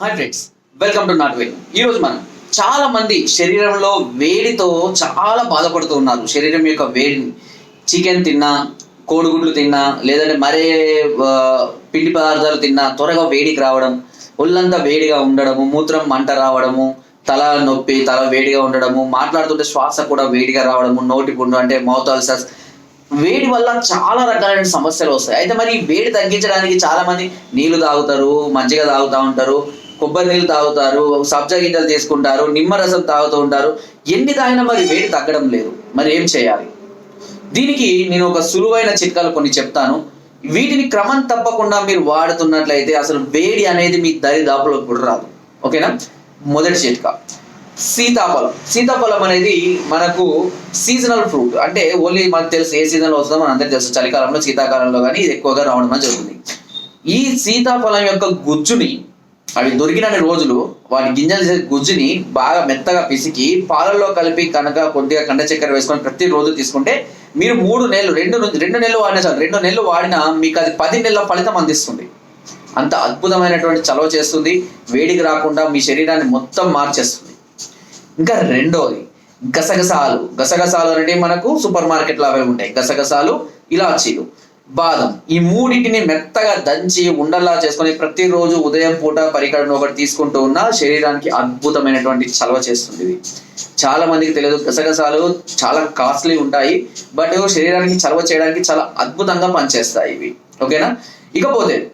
Hi friends welcome to not way ఈరోజు మనం చాలా మంది శరీరంలో వేడితో చాలా బాధపడుతూ ఉన్నారు. శరీరం యొక్క వేడిని చికెన్ తిన్నా కోడిగుడ్లు తిన్నా లేదంటే మరే పిండి పదార్థాలు తిన్నా త్వరగా వేడికి రావడం ఒళ్ళంతా వేడిగా ఉండడము మూత్రం మంట రావడము తల నొప్పి తల వేడిగా ఉండడము మాట్లాడుతుంటే శ్వాస కూడా వేడిగా రావడము నోటి పుండు అంటే మౌత్ అల్సర్స్ వేడి వల్ల చాలా రకాలైన సమస్యలు వస్తాయి. అయితే మరి వేడి తగ్గించడానికి చాలా మంది నీళ్ళు తాగుతారు మజ్జిగ తాగుతూ ఉంటారు. కొబ్బరి నీళ్ళు తాగుతారు సబ్జా గింజలు తీసుకుంటారు నిమ్మరసం తాగుతూ ఉంటారు. ఎన్ని తాగినా మరి వేడి తగ్గడం లేదు. మరి ఏం చేయాలి? దీనికి నేను ఒక సులువైన చిట్కాలు కొన్ని చెప్తాను. వీటిని క్రమం తప్పకుండా మీరు వాడుతున్నట్లయితే అసలు వేడి అనేది మీ దరిదాపులో కూడా రాదు. ఓకేనా? మొదటి చిట్కా. సీతాఫలం. సీతాఫలం అనేది మనకు సీజనల్ ఫ్రూట్ అంటే ఓన్లీ మనకు తెలుసు ఏ సీజన్లో వస్తుందో మన అందరికీ తెలుసు. చలికాలంలో శీతాకాలంలో కానీ ఇది ఎక్కువగా రావడం జరుగుతుంది. ఈ సీతాఫలం యొక్క గుజ్జుని అవి దొరికిన రోజులు వాటి గింజలు చేసే గుజ్జుని బాగా మెత్తగా పిసికి పాలల్లో కలిపి కనుక కొద్దిగా కండ చక్కెర వేసుకొని ప్రతిరోజు తీసుకుంటే మీరు మూడు నెలలు రెండు నుంచి రెండు నెలలు వాడినా చాలు. రెండు నెలలు వాడినా మీకు అది పది నెలల ఫలితం అందిస్తుంది. అంత అద్భుతమైనటువంటి చలవ చేస్తుంది. వేడికి రాకుండా మీ శరీరాన్ని మొత్తం మార్చేస్తుంది. ఇంకా రెండోది గసగసాలు. గసగసాలు అనేవి మనకు సూపర్ మార్కెట్లో అవి ఉంటాయి. గసగసాలు ఇలాచీలు. బాదం ఈ మూడింటిని మెత్తగా దంచి ఉండల్లా చేసుకొని ప్రతిరోజు ఉదయం పూట పరికరం ఒకటి తీసుకుంటూ ఉన్న శరీరానికి అద్భుతమైనటువంటి చలవ చేస్తుంది ఇది. చాలా మందికి తెలియదు గసగసాలు చాలా కాస్ట్లీ ఉంటాయి బట్ శరీరానికి చలవ చేయడానికి చాలా అద్భుతంగా పనిచేస్తాయి ఇవి. ఓకేనా? ఇకపోతే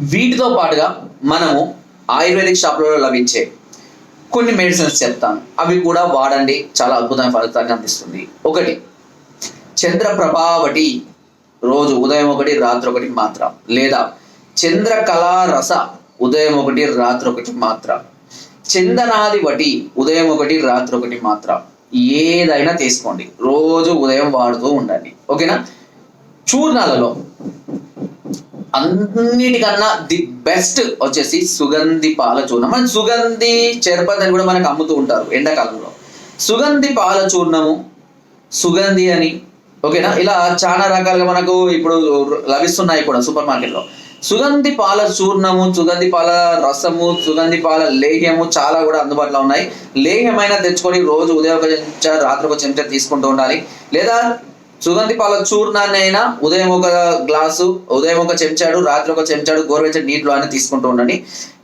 వీటితో పాటుగా మనము ఆయుర్వేదిక్ షాప్లలో లభించే కొన్ని మెడిసిన్స్ చెప్తాను. అవి కూడా వాడండి చాలా అద్భుతమైన ఫలితాన్ని అందిస్తుంది. ఒకటి చంద్రప్రభావటి రోజు ఉదయం ఒకటి రాత్రి ఒకటి మాత్రం. లేదా చంద్రకళా రస ఉదయం ఒకటి రాత్రి ఒకటి మాత్రం. చందనాది వటి ఉదయం ఒకటి రాత్రి ఒకటి మాత్రం. ఏదైనా తీసుకోండి. రోజు ఉదయం వాడుతూ ఉండండి. ఓకేనా? చూర్ణాలలో అన్నిటికన్నా ది బెస్ట్ వచ్చేసి సుగంధి పాల చూర్ణం. మన సుగంధి చెరపతి అని కూడా మనకు అమ్ముతూ ఉంటారు ఎండాకాలంలో. సుగంధి పాల చూర్ణము సుగంధి అని ఓకేనా? ఇలా చాలా రకాలుగా మనకు ఇప్పుడు లభిస్తున్నాయి కూడా సూపర్ మార్కెట్లో సుగంధి పాల చూర్ణము సుగంధి పాల రసము సుగంధి పాల లేహ్యము చాలా కూడా అందుబాటులో ఉన్నాయి. లేహ్యమైనా తెచ్చుకొని రోజు ఉదయం ఒక చెంచా రాత్రి ఒక చెంచా తీసుకుంటూ ఉండాలి. లేదా సుగంధి పాల చూర్ణాన్ని అయినా ఉదయం ఒక గ్లాసు ఉదయం ఒక చెంచాడు రాత్రి ఒక చెంచాడు గోరువెచ్చని నీటిలో అని తీసుకుంటూ ఉండండి.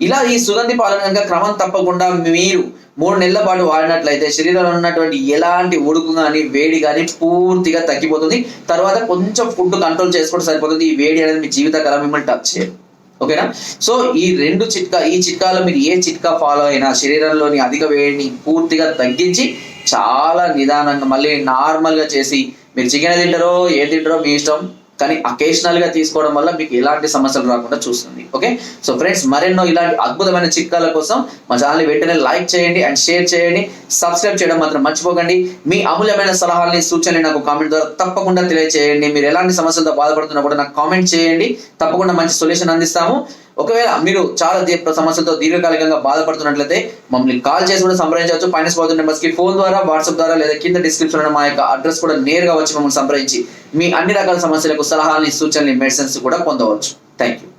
ఇలా ఈ సుగంధి పాలను కనుక క్రమం తప్పకుండా మీరు మూడు నెలల పాటు వాడినట్లయితే శరీరంలో ఉన్నటువంటి ఎలాంటి ఉడుకు కానీ వేడి కానీ పూర్తిగా తగ్గిపోతుంది. తర్వాత కొంచెం ఫుడ్ కంట్రోల్ చేసుకుంటే సరిపోతుంది. ఈ వేడి అనేది మీ జీవితకాలం మిమ్మల్ని టచ్ చేయదు. ఓకేనా? సో ఈ రెండు చిట్కా ఈ చిట్కాలో మీరు ఏ చిట్కా ఫాలో అయినా శరీరంలోని అధిక వేడిని పూర్తిగా తగ్గించి చాలా నిదానంగా మళ్ళీ నార్మల్గా చేసి మీరు చికెన్ తింటారో ఏ తింటారో మీ ఇష్టం కానీ అకేషనల్గా తీసుకోవడం వల్ల మీకు ఎలాంటి సమస్యలు రాకుండా చూస్తుంది. ఓకే సో ఫ్రెండ్స్ మరెన్నో ఇలాంటి అద్భుతమైన చిట్కాల కోసం మా ఛానల్ వెంటనే లైక్ చేయండి అండ్ షేర్ చేయండి. సబ్స్క్రైబ్ చేయడం మాత్రం మర్చిపోకండి. మీ అమూల్యమైన సలహాలని సూచనలు నాకు కామెంట్ ద్వారా తప్పకుండా తెలియజేయండి మీరు ఎలాంటి సమస్యలతో బాధపడుతున్నా కూడా నాకు కామెంట్ చేయండి. తప్పకుండా మంచి సొల్యూషన్ అందిస్తాము. ఒకవేళ మీరు చాలా దీర్ఘ సమస్యలతో దీర్ఘకాలికంగా బాధపడుతున్నట్లయితే మమ్మల్ని కాల్ చేసి కూడా సంప్రదించవచ్చు. ఫైనాన్స్ పోతున్న నెంబర్స్కి ఫోన్ ద్వారా వాట్సాప్ ద్వారా లేదా కింద డిస్క్రిప్షన్ మా యొక్క అడ్రస్ కూడా నేరుగా వచ్చి మమ్మల్ని సంప్రదించి మీ అన్ని రకాల సమస్యలకు సలహాలని సూచనలు మెడిసిన్స్ కూడా పొందవచ్చు. Thank you